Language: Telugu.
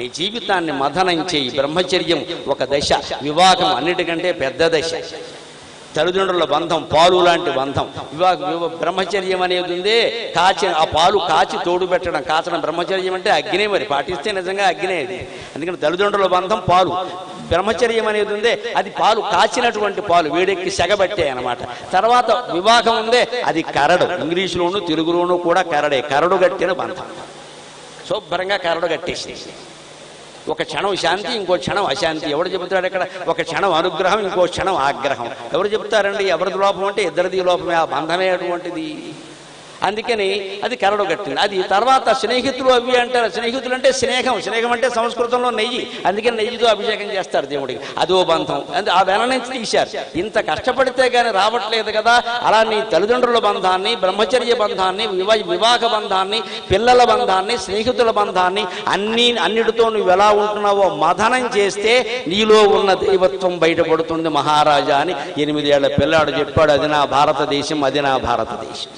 నీ జీవితాన్ని మథనం చేయి. బ్రహ్మచర్యం ఒక దశ. వివాహం అన్నిటికంటే పెద్ద దశ. తల్లిదండ్రుల బంధం పాలు లాంటి బంధం. వివాహ బ్రహ్మచర్యం అనేది ఉందే. కాచి ఆ పాలు కాచి తోడు పెట్టడం. కాచడం బ్రహ్మచర్యం అంటే అగ్నే మరి. పాటిస్తే నిజంగా అగ్నే అది. అందుకని తల్లిదండ్రుల బంధం పాలు. బ్రహ్మచర్యం అనేది ఉందే. అది పాలు కాచినటువంటి పాలు. వేడెక్కి సెగబట్టే అన్నమాట. తర్వాత వివాహం ఉందే. అది కరడు. ఇంగ్లీషులోను తెలుగులోను కూడా కరడే. కరడు కట్టిన బంధం. శుభ్రంగా కరడు కట్టేసి ఒక క్షణం శాంతి ఇంకో క్షణం అశాంతి. ఎవడు చెబుతాడు ఇక్కడ? ఒక క్షణం అనుగ్రహం ఇంకో క్షణం ఆగ్రహం. ఎవరు చెప్తారండి ఎవరిది లోపం అంటే ఇద్దరిది లోపమే. ఆ బంధమే అటువంటిది. అందుకని అది కరడుగట్టింది అది తర్వాత స్నేహితులు అవి అంటారు. స్నేహితులు అంటే స్నేహం. స్నేహం అంటే సంస్కృతంలో నెయ్యి. అందుకని నెయ్యితో అభిషేకం చేస్తారు దేవుడికి. అదో బంధం. అంటే ఆ వెన నుంచి తీశారు. ఇంత కష్టపడితే కానీ రావట్లేదు కదా. అలా నీ తల్లిదండ్రుల బంధాన్ని బ్రహ్మచర్య బంధాన్ని వివా వివాహ బంధాన్ని పిల్లల బంధాన్ని స్నేహితుల బంధాన్ని అన్ని అన్నిటితో నువ్వు ఎలా ఉంటున్నావో మథనం చేస్తే నీలో ఉన్న దైవత్వం బయటపడుతుంది మహారాజా అని ఎనిమిదేళ్ళ పిల్లాడు చెప్పాడు. అది నా భారతదేశం అది నా భారతదేశం.